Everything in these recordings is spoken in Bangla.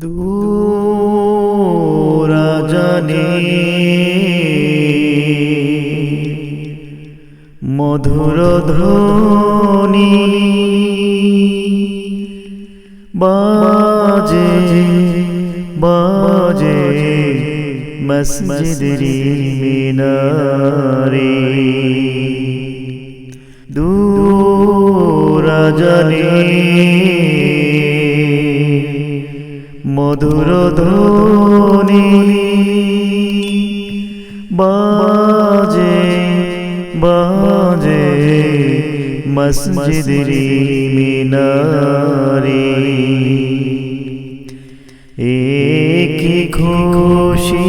দূরা জানে মধুর ধ্বনি বাজে বাজে মসজিদের মিনারে। দূরা মধুর ধ্বনি বাজে বাজে মসজিদের মিনারে। একই খুশি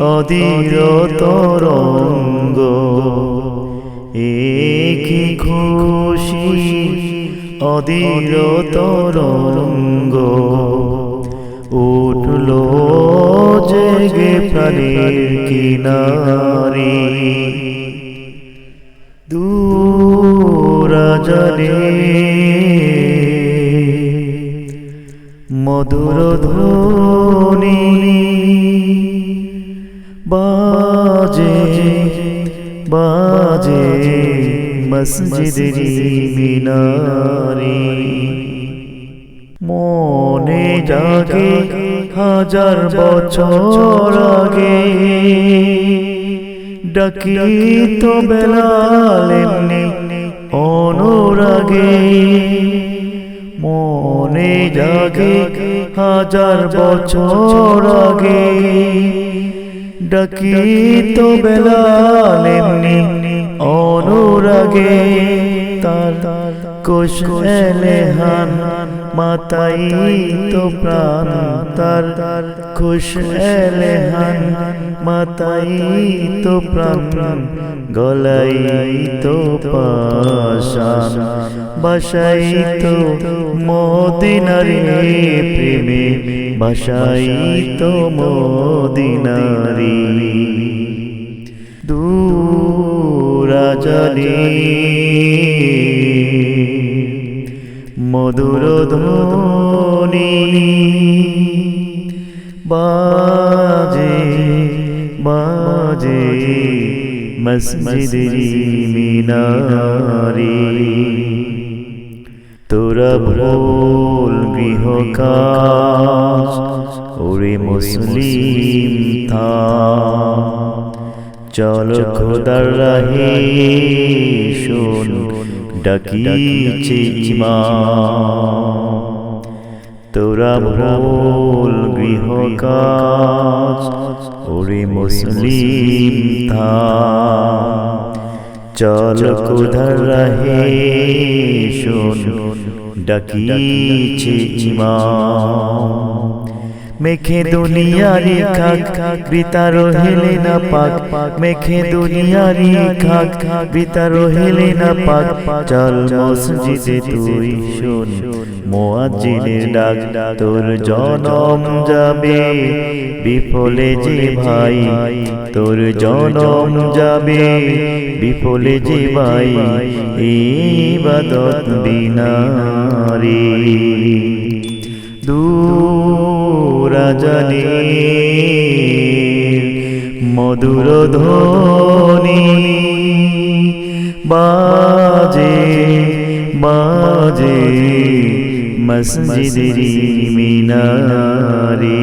অধীর তরঙ্গ। একই খুশি অধীর তরঙ্গ। উঠল জেগে প্রাণের কিনারে। দূরা জলে মধুর ধ্বনি বাজে বাজে মসজিদের মিনারে। মনে জাগে হাজার বছর আগে। ডাকি তো বেলাল অনুরাগে। মনে জাগে হাজার বছর আগে। ডাকি তো বেলাল অনুরাগে। তার কুশলে হান, মাতাই তো প্রাণ তার। খুশলে হান, মাতাই তো প্রাণ, গলাই তো পাশান বাসাই তো মদিনারে প্রেমে, বাসাই তো মদিনারি দূরা জানি মধুর ধ্বনি বাজে বাজে মসজিদের মিনারে। তোরা ভুল গৃহ ওরে মুসলিম থা। চল খোদার রাহে শোন ডাকিছে ইমাম তোরা ভুল গৃহ কাজ ওরে মুসলিম থা চল কোধার রাহে শোন ডাকিছে ইমাম মেখে দুনিয়ারি খাক খাক বিতার হেলে না পাক। মেখে দুনিয়ারি খাক খাক বিতার হেলে না পাক। চল মসজিদে তুই শোন। মুয়াজ্জিনের ডাক তোর জনম যাবে। বিফলে যে ভাই তোর জনম যাবে। বিফলে যে ভাই ইবাদত বিনারী দূরা জানি মধুর ধ্বনি বাজে বাজে মসজিদের মিনারে।